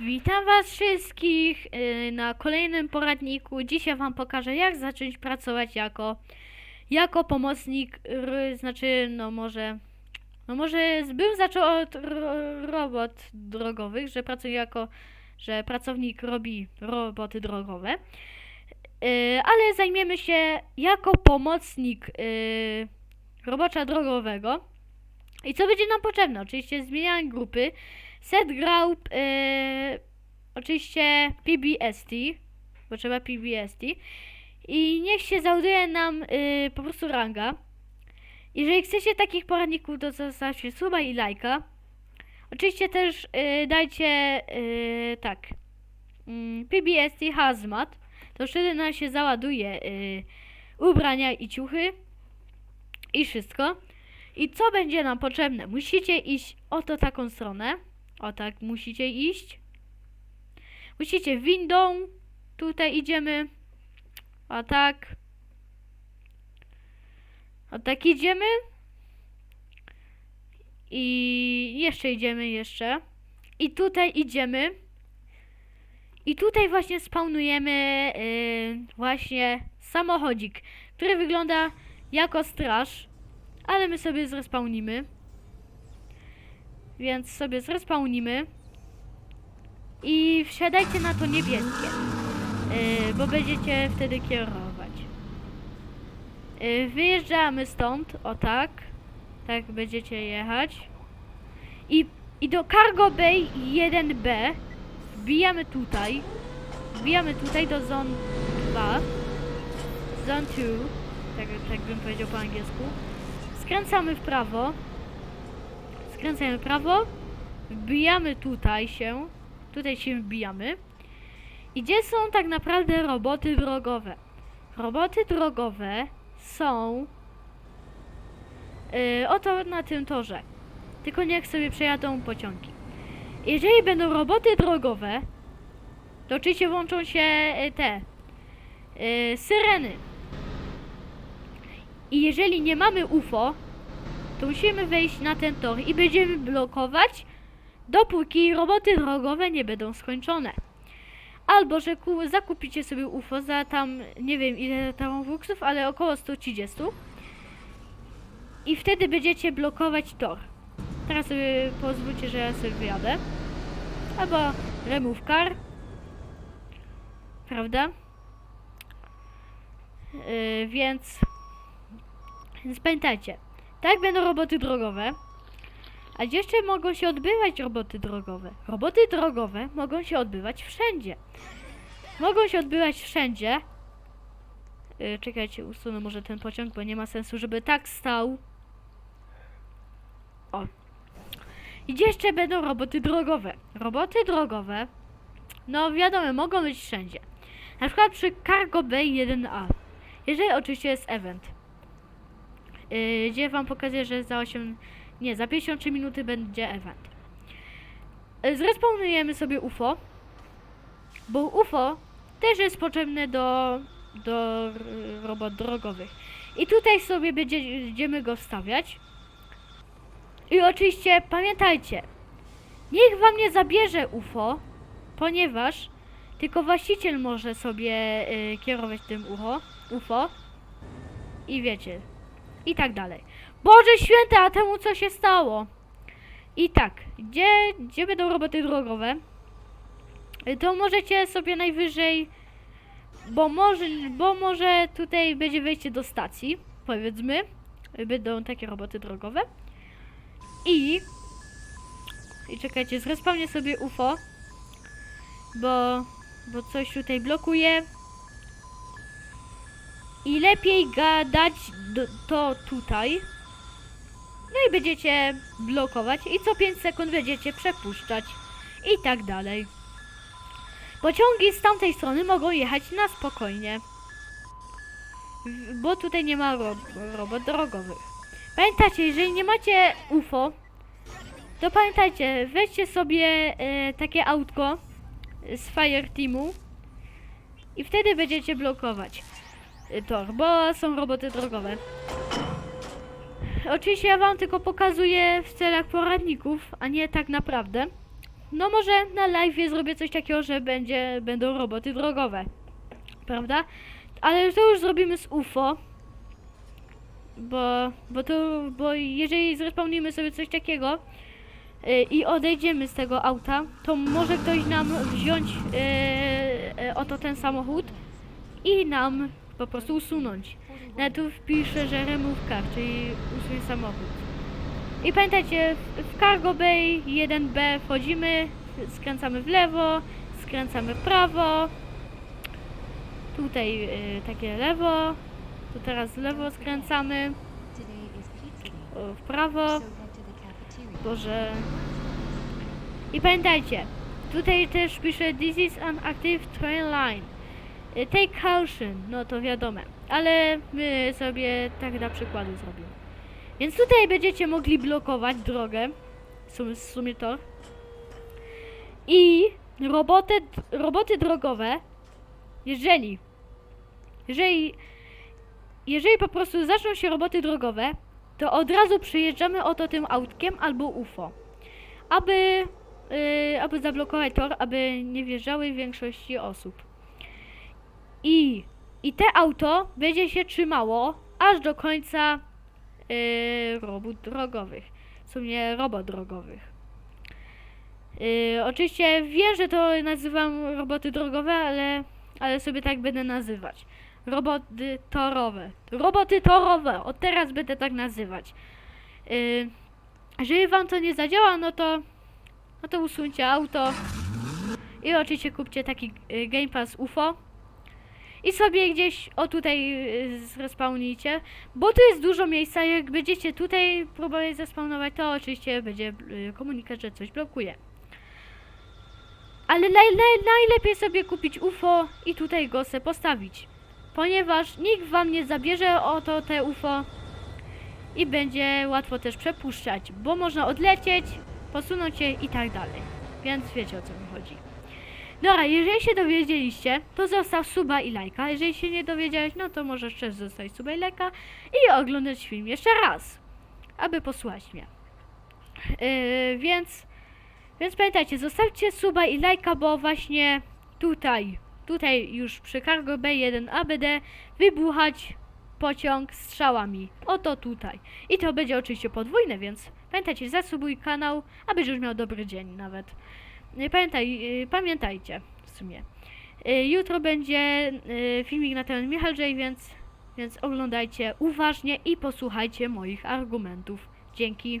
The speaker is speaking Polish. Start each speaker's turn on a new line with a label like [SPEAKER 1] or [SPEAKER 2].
[SPEAKER 1] Witam Was wszystkich y, na kolejnym poradniku. Dzisiaj Wam pokażę, jak zacząć pracować jako, jako pomocnik, znaczy, no może, no może bym zaczął od ro, robot drogowych, że pracuję jako, że pracownik robi roboty drogowe, Y, ale zajmiemy się jako pomocnik y, robocza drogowego. I co będzie nam potrzebne? Oczywiście zmienianie grupy, set group, yy, oczywiście PBST, bo trzeba PBST. I niech się załaduje nam yy, po prostu ranga. Jeżeli chcecie takich poradników, to zostawcie suba i lajka. Oczywiście też yy, dajcie yy, tak. Mm, PBST Hazmat. To wtedy nam się załaduje yy, ubrania i ciuchy. I wszystko. I co będzie nam potrzebne? Musicie iść oto taką stronę. O tak, musicie iść. Musicie windą. Tutaj idziemy. O tak. O tak idziemy. I jeszcze idziemy jeszcze. I tutaj idziemy. I tutaj właśnie spawnujemy yy, właśnie samochodzik, który wygląda jako straż. Ale my sobie zrespawnimy. Więc sobie zrespawnimy. I wsiadajcie na to niebieskie. Yy, bo będziecie wtedy kierować. Yy, wyjeżdżamy stąd, o tak. Tak będziecie jechać. I, I do Cargo Bay 1B wbijamy tutaj. Wbijamy tutaj do Zone 2. Zone 2. Tak, tak bym powiedział po angielsku. Skręcamy w prawo. Skręcamy prawo. Wbijamy tutaj się. Tutaj się wbijamy. I gdzie są tak naprawdę roboty drogowe? Roboty drogowe są yy, oto na tym torze. Tylko niech sobie przejadą pociągi. Jeżeli będą roboty drogowe, to oczywiście włączą się yy, te yy, syreny. I jeżeli nie mamy UFO, to musimy wejść na ten tor i będziemy blokować, dopóki roboty drogowe nie będą skończone. Albo, że ku, zakupicie sobie UFO za tam, nie wiem ile tam wuksów, ale około 130. I wtedy będziecie blokować tor. Teraz sobie pozwólcie, że ja sobie wyjadę. Albo remove car. Prawda? Yy, więc więc pamiętajcie, tak będą roboty drogowe. A gdzie jeszcze mogą się odbywać roboty drogowe? Roboty drogowe mogą się odbywać wszędzie. Mogą się odbywać wszędzie. Yy, czekajcie, usunę może ten pociąg, bo nie ma sensu, żeby tak stał. O. I jeszcze będą roboty drogowe? Roboty drogowe, no wiadomo, mogą być wszędzie. Na przykład przy Cargo Bay 1A. Jeżeli oczywiście jest event. Yy, gdzie wam pokazuję, że za 8, nie, za 53 minuty będzie event. Yy, Zrespawnujemy sobie UFO, bo UFO też jest potrzebne do, do robot drogowych. I tutaj sobie będzie, będziemy go wstawiać. I oczywiście pamiętajcie, niech wam nie zabierze UFO, ponieważ tylko właściciel może sobie yy, kierować tym UFO, UFO. I wiecie, i tak dalej. Boże święte, a temu co się stało? I tak, gdzie, gdzie będą roboty drogowe? To możecie sobie najwyżej, bo może, bo może tutaj będzie wejście do stacji, powiedzmy, będą takie roboty drogowe. I, i czekajcie, zrespawnię sobie UFO, bo, bo coś tutaj blokuje. I lepiej gadać to tutaj. No i będziecie blokować i co 5 sekund będziecie przepuszczać. I tak dalej. Pociągi z tamtej strony mogą jechać na spokojnie. Bo tutaj nie ma ro robot drogowych. Pamiętajcie, jeżeli nie macie UFO, to pamiętajcie, weźcie sobie e, takie autko z Fire Teamu i wtedy będziecie blokować tor, bo są roboty drogowe. Oczywiście ja wam tylko pokazuję w celach poradników, a nie tak naprawdę. no może na live zrobię coś takiego, że będzie, będą roboty drogowe. Prawda? Ale to już zrobimy z UFO. Bo, bo to, bo jeżeli zrespawnimy sobie coś takiego y, i odejdziemy z tego auta, to może ktoś nam wziąć y, y, oto ten samochód i nam po prostu usunąć. Ja tu wpiszę, że remove czyli usuń samochód. I pamiętajcie, w Cargo Bay 1B wchodzimy, skręcamy w lewo, skręcamy prawo. Tutaj y, takie lewo, tu teraz lewo skręcamy, w prawo. Boże. I pamiętajcie, tutaj też pisze This is an active train line. Y, Take caution, no to wiadome, ale my sobie tak dla przykładu zrobimy. Więc tutaj będziecie mogli blokować drogę, w sumie, w sumie to. I roboty, roboty drogowe, jeżeli, jeżeli, jeżeli po prostu zaczną się roboty drogowe, to od razu przyjeżdżamy oto tym autkiem albo UFO. Aby, yy, aby zablokować tor, aby nie wjeżdżały większości osób. I, I te auto będzie się trzymało aż do końca yy, robót drogowych. W sumie robot drogowych. Yy, oczywiście wiem, że to nazywam roboty drogowe, ale, ale sobie tak będę nazywać. Roboty torowe. Roboty torowe. Od teraz będę tak nazywać. Yy, jeżeli wam to nie zadziała, no to no to usuńcie auto. I oczywiście kupcie taki y, Game Pass UFO. I sobie gdzieś o tutaj y, zrespawnijcie, bo tu jest dużo miejsca. Jak będziecie tutaj próbować zespawnować, to oczywiście będzie y, komunikat, że coś blokuje. Ale naj, naj, najlepiej sobie kupić UFO i tutaj go se postawić. Ponieważ nikt wam nie zabierze oto te UFO i będzie łatwo też przepuszczać, bo można odlecieć, posunąć się i tak dalej. Więc wiecie o co mi chodzi. Dobra, jeżeli się dowiedzieliście, to zostaw suba i lajka. Jeżeli się nie dowiedziałeś, no to możesz też zostawić suba i lajka i oglądać film jeszcze raz, aby posłuchać mnie. Yy, więc, więc pamiętajcie, zostawcie suba i lajka, bo właśnie tutaj, tutaj już przy Cargo B1 ABD wybuchać pociąg strzałami. Oto tutaj. I to będzie oczywiście podwójne, więc pamiętajcie, zasubuj kanał, abyś już miał dobry dzień nawet. Pamiętaj, y, pamiętajcie w sumie. Y, Jutro będzie y, filmik na temat Michal J, więc, więc oglądajcie uważnie i posłuchajcie moich argumentów. Dzięki.